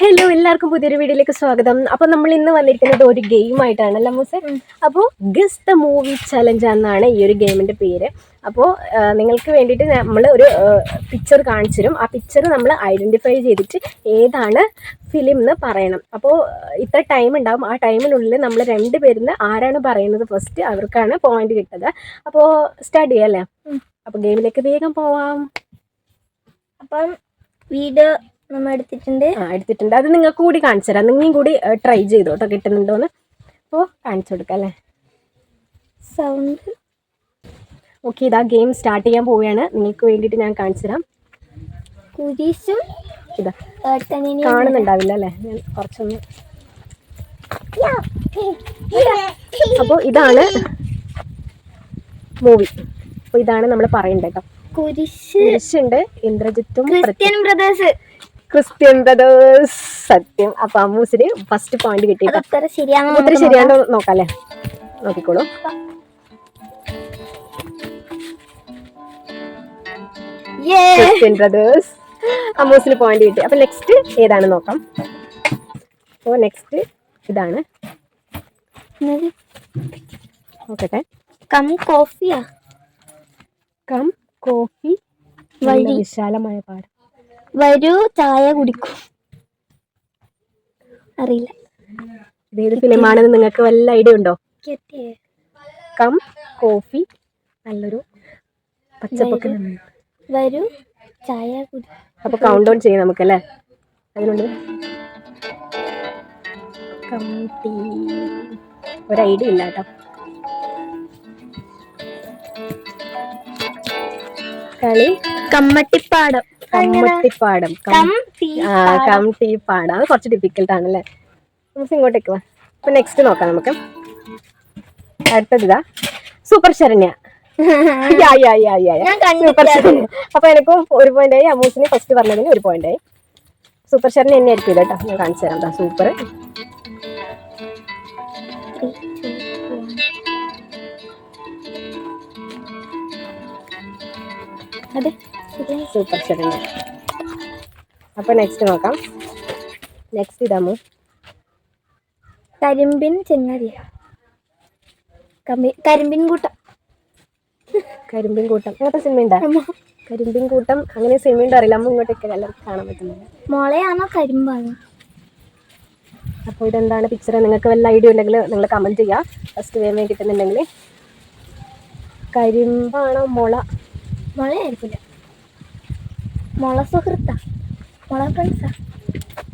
Hello എല്ലാവർക്കും പുതിയൊരു വീഡിയോയിലേക്ക് സ്വാഗതം. അപ്പൊ നമ്മൾ ഇന്ന് വന്നിരിക്കുന്നത് ഒരു ഗെയിം ആയിട്ടാണ് അല്ല മൂസെ അപ്പോൾ ഗസ് ദ മൂവി ചലഞ്ച് എന്നാണ് ഈ ഒരു ഗെയിമിന്റെ പേര്. അപ്പോൾ നിങ്ങൾക്ക് വേണ്ടിയിട്ട് നമ്മൾ ഒരു പിക്ചർ കാണിച്ചു തരും. ആ പിക്ചർ നമ്മൾ ഐഡന്റിഫൈ ചെയ്തിട്ട് ഏതാണ് ഫിലിം എന്ന് പറയണം. അപ്പോൾ ഇത്ര ടൈം ഉണ്ടാവും. ആ ടൈമിനുള്ളിൽ നമ്മൾ രണ്ട് പേരിൽ ആരാണ് പറയുന്നത് ഫസ്റ്റ് അവർക്കാണ് പോയിന്റ് കിട്ടുന്നത് അപ്പോൾ സ്റ്റാർട്ട് ചെയ്യാം അല്ലേ? അപ്പോൾ ഗെയിമിലേക്ക് വേഗം പോവാം. അപ്പം വീഡിയോ നമ്മൾ എടുത്തിട്ടുണ്ട് ആ എടുത്തിട്ടുണ്ട്. അത് നിങ്ങൾക്ക് കൂടി കാണിച്ചു തരാം. നിങ്ങളും കൂടി ട്രൈ ചെയ്തു കേട്ടോ കിട്ടുന്നുണ്ടോന്ന്. അപ്പോൾ കാണിച്ചു കൊടുക്കാം അല്ലേ? സൗണ്ട് ഓക്കെ ഇതാ ഗെയിം സ്റ്റാർട്ട് ചെയ്യാൻ പോവുകയാണ്. നിങ്ങൾക്ക് വേണ്ടിയിട്ട് ഞാൻ കാണിച്ചു തരാം. കുരിശും ഇതാ. കാണുന്നുണ്ടാവില്ല അല്ലേ? ഞാൻ കുറച്ചൊന്ന് അപ്പോൾ ഇതാണ് മൂവി. അപ്പോൾ ഇതാണ് നമ്മൾ പറയേണ്ടത് കേട്ടോ കുരിശ്. കുരിശുണ്ട്. ഇന്ദ്രജിത്തും ക്രിസ്ത്യൻ ബ്രദേഴ്സ്. Christian brothers. സത്യം. അപ്പൊ അമ്മൂസിന് ഫസ്റ്റ് പോയിന്റ് കിട്ടി നോക്കാല്ലേ ഉത്തരം ശരിയാണോ നോക്കാം. അല്ലേ? നോക്കിക്കോളൂ. Christian brothers. അമ്മൂസിന് പോയിന്റ് കിട്ടി. അപ്പൊ നെക്സ്റ്റ് ഏതാണ് നോക്കാം? അപ്പോൾ നെക്സ്റ്റ് ഇതാണ്. നോക്കട്ടെ. കം കോഫിയാ. Come coffee. വിശാലമായ പാടം. വരൂ ചായ കുടിക്കും. അറിയില്ല. ഏത് ഫിലിമാണെന്ന് നിങ്ങൾക്ക് വല്ല ഐഡിയ ഉണ്ടോ? കം കോഫി നല്ലൊരു പച്ചപ്പൊക്കെ വരൂ ചായ കുടി. അപ്പൊ കൗണ്ട് ഡൗൺ ചെയ്യാം നമുക്കല്ലേ അല്ലേ? Come tea. ഒരു ഐഡിയ ഇല്ല കേട്ടോ. കളി. കമ്മട്ടിപ്പാടം. കമ്മട്ടിപ്പാടം കം ടീ പാടം. അത് കുറച്ച് ഡിഫിക്കൽട്ട് ആണല്ലേ? നമുക്ക് ഇങ്ങോട്ടേക്ക് വാ. അപ്പൊ നെക്സ്റ്റ് നോക്കാം നമുക്ക്. അടുത്തത് ഇതാ സൂപ്പർ ശരണ്യ സൂപ്പർ ശരണ്യ. അപ്പൊ എനിക്കും ഒരു പോയിന്റ് ആയി. അമൂസിന് ഫസ്റ്റ് പറഞ്ഞതിന് ഒരു പോയിന്റ് ആയി. സൂപ്പർ ശരണ്യ എന്നെ ആയിരിക്കും കേട്ടോ. ഞാൻ കാണിച്ചു തരാം സൂപ്പർ അതെ. സൂപ്പർ ചെറിയ അപ്പോൾ നെക്സ്റ്റ് നോക്കാം. നെക്സ്റ്റ് ഇതാമോ? കരിമ്പിൻ ചെങ്ങാതിയ കരിമ്പിൻ കൂട്ടം. കരിമ്പിൻ കൂട്ടം. അങ്ങനത്തെ സിനിമ ഉണ്ടാ? കരിമ്പിൻ കൂട്ടം. അങ്ങനെ സിനിമ ഉണ്ടോ അറിയില്ല. അമ്മ ഇങ്ങോട്ടേക്ക് എല്ലാവർക്കും കാണാൻ പറ്റുന്നത് മുളയാണോ കരിമ്പാണോ? അപ്പോൾ ഇതെന്താണ് പിക്ചർ നിങ്ങൾക്ക് വല്ല ഐഡിയ ഉണ്ടെങ്കിൽ നിങ്ങൾ കമന്റ് ചെയ്യുക ഫസ്റ്റ് വേമേ കിട്ടുന്നുണ്ടെങ്കിൽ. കരിമ്പാണോ മുള? മുളയായിരിക്കില്ല മുള സുഹൃത്താ. മുള ഫ്രണ്ട്സാ.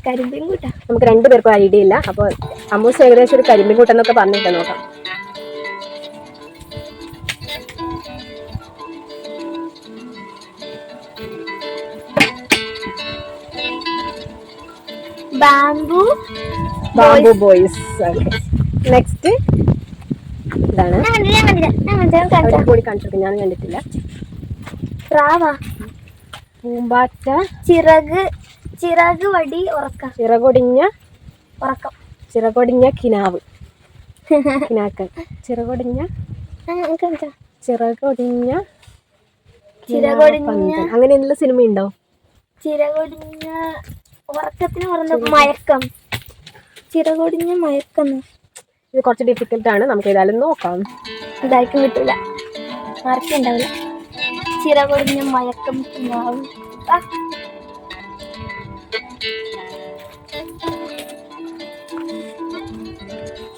കരിമ്പിൻ കൂട്ടാ നമുക്ക് രണ്ടുപേർക്കും ഐഡിയ ഇല്ല. അപ്പോൾ അമ്മൂസ് ഏകദേശം ഒരു കരിമ്പിൻ കൂട്ടം. എന്നൊക്കെ പറഞ്ഞിട്ട് നോക്കാം ബാംബു ബാംബു ബോയ്സ്. നെക്സ്റ്റ് ഇതാണ്. കൂടി കാണിച്ചിട്ട് ഞാൻ കണ്ടിട്ടില്ല. പ്രാവാ. പൂമ്പാറ്റ. ചിറക് ചിറക് വടി ഉറക്ക. ചിറകൊടിഞ്ഞ ഉറക്കം. ചിറകൊടിഞ്ഞ കിനാവ്. കിനാക്കൾ. ചിറകൊടിഞ്ഞ ചിറകൊടിഞ്ഞ ചിറകൊടിഞ്ഞ അങ്ങനെ എന്തെങ്കിലും സിനിമ ഉണ്ടോ ചിറകൊടിഞ്ഞ ഉറക്കത്തിന് പറഞ്ഞ മയക്കം. ചിറകൊടിഞ്ഞ മയക്കം. ഇത് കുറച്ച് ഡിഫിക്കൽട്ട് ആണ്. നമുക്ക് ഏതായാലും നോക്കാം. ഇതായിരിക്കും കിട്ടില്ല മാർക്ക് ഉണ്ടാവില്ല. ചിറകൊടിഞ്ഞ മയക്കം. ആ.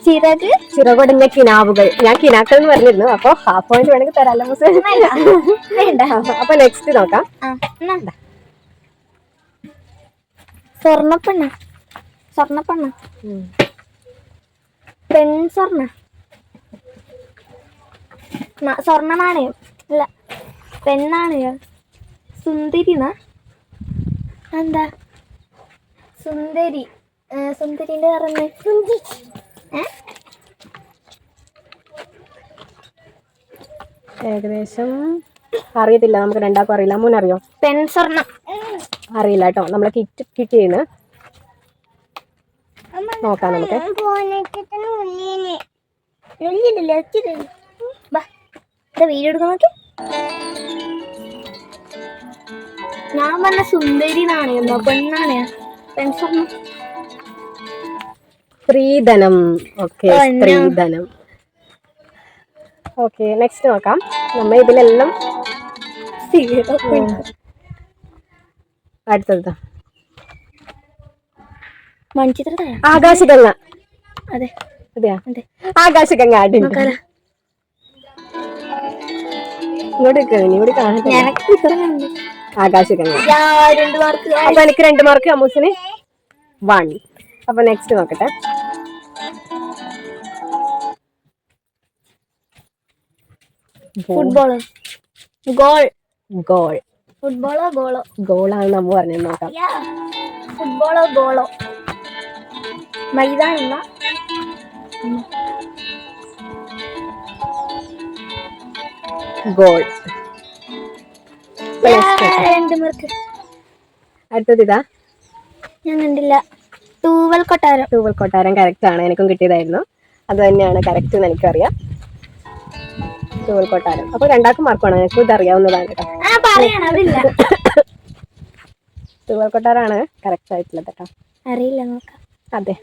ചിറക്? ചിറകൊടിഞ്ഞ കിനാവുകൾ. ഞാൻ കിനാക്കൾ എന്ന് പറഞ്ഞിരുന്നു. അപ്പൊ ഹാഫ് പോയിന്റ് വേണമെങ്കിൽ തരാമല്ലോ മുസേ വേണ്ട. അപ്പൊ നെക്സ്റ്റ് നോക്കാം. സ്വർണപ്പെണ്ണ. സ്വർണപ്പെണ്ണ. പെൺ സ്വർണ ന- സ്വർണ ഞാൻ അല്ല പെണ്ണാണയോ സുന്ദരിന എന്താ? സുന്ദരി. സുന്ദരിന്റെ സുന്ദരിന്റെ പറഞ്ഞ ഏകദേശം അറിയത്തില്ല. നമുക്ക് രണ്ടാൾക്കും അറിയില്ല. മുൻ അറിയോ? പെൻസർണ അറിയില്ല കേട്ടോ. നമ്മളെ കിറ്റ് കിറ്റ് ചെയ്യുന്ന നോക്കാം നമുക്ക്. വീഡിയോ എടുക്കാൻ നോക്കി? ഞാൻ പറഞ്ഞ സുന്ദരി നാണയെന്നോ പെണ്ണാണ് സ്ത്രീധനം. ഓക്കെ. സ്ത്രീധനം. ഓക്കെ നെക്സ്റ്റ് നോക്കാം. നമ്മൾ ഇതിലെല്ലാം. അടുത്തത്. മൺചിത്ര ആകാശഗംഗ. അതെ. അതെയാ? അതെ. ആകാശഗംഗ അടി നോക്കാലോ ഇങ്ങോട്ട് നിക്ക്, നീ ഇവിടെ കാണില്ല ഞാനൊക്കെ ചിത്രം കണ്ടു. ആകാശഗംഗ യാ, രണ്ട് മാർക്ക് അപ്പൊ എനിക്ക് രണ്ട് മാർക്ക് അമ്മൂസിന്. വൺ അപ്പൊ നെക്സ്റ്റ് നോക്കട്ടെ. ഫുട്ബോൾ ഗോൾ ഗോൾ ഫുട്ബോളോ ഗോളോ ഗോളാണ് നമ്മ പറഞ്ഞത് നോക്കാം. ഫുട്ബോളോ ഗോളോ മൈതാനല്ല ഗോൾ അടുത്തത് ഇതാ ഞാൻ കണ്ടില്ല. തൂവൽ കൊട്ടാരം. തൂവൽ കൊട്ടാരം കറക്റ്റ് ആണ്. എനിക്കും കിട്ടിയതായിരുന്നു. അത് തന്നെയാണ് കറക്റ്റ് എന്ന് എനിക്കറിയാം. ടൂവൽ കൊട്ടാരം. അപ്പൊ രണ്ടാക്കും മാർക്കാണ് എനിക്ക് ഇത് അറിയാവുന്നതാണ് കേട്ടോ. തൂവൽ കൊട്ടാരാണ് കറക്റ്റ് ആയിട്ടുള്ളത് കേട്ടോ. അറിയില്ല നോക്കാം. അതെ.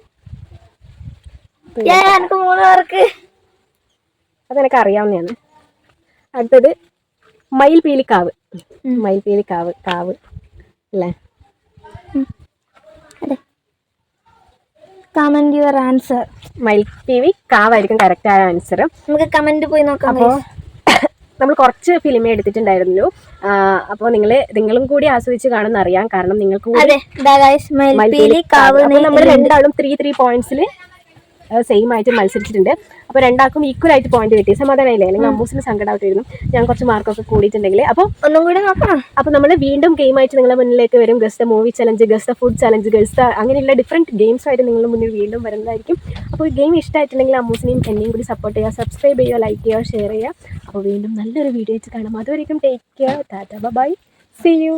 അതെനിക്ക് അറിയാവുന്നതാണ് അടുത്തത് മയിൽപീലിക്കാവ്. കാവ് മയിൽപീലിക്കാവ് കാവ്. അല്ലേ? അതെ. കമന്റ് യുവർ ആൻസർ മയിൽപീലി കാവായിരിക്കും കറക്റ്റ് ആയ ആൻസർ നമുക്ക് കമന്റ് പോയി നോക്കാം അപ്പോൾ നമ്മൾ കുറച്ച് ഫിലിമേ എടുത്തിട്ടുണ്ടായിരുന്നു. അപ്പോൾ നിങ്ങൾ നിങ്ങളും കൂടി ആസ്വദിച്ച് കാണുന്ന അറിയാം കാരണം നിങ്ങൾക്ക് കാവ് നമ്മൾ രണ്ടാളും ത്രീ ത്രീ പോയിന്റ്സിൽ സെയിം ആയിട്ട് മത്സരിച്ചിട്ടുണ്ട്. അപ്പോൾ രണ്ടാൾക്കും ഈക്വൽ ആയിട്ട് പോയിന്റ് കിട്ടി. സമാധാനമില്ലേ അല്ലെങ്കിൽ അമ്മൂസിന് സങ്കടമായിട്ടായിരുന്നു ഞാൻ കുറച്ച് മാർക്കൊക്കെ കൂടിയിട്ടുണ്ടെങ്കിൽ അപ്പോൾ ഒന്നും കൂടെ നോക്കണം. അപ്പോൾ നമ്മൾ വീണ്ടും ഗെയിമായിട്ട് നിങ്ങളുടെ മുന്നിലേക്ക് വരും. Guess movie challenge guess food challenge guess അങ്ങനെയുള്ള ഡിഫറെന്റ് ഗെയിംസ് ആയിട്ട് നിങ്ങളുടെ മുന്നിൽ വീണ്ടും വരുന്നതായിരിക്കും. അപ്പോൾ ഗെയിം ഇഷ്ടമായിട്ടുണ്ടെങ്കിൽ അമ്മൂസിനെയും എന്നെയും കൂടി സപ്പോർട്ട് ചെയ്യുക. സബ്സ്ക്രൈബ് ചെയ്യുക ലൈക്ക് ചെയ്യുക ഷെയർ ചെയ്യുക. അപ്പോൾ വീണ്ടും നല്ലൊരു വീഡിയോ വെച്ച് കാണാം. അതുവരെയും take care tata bye see you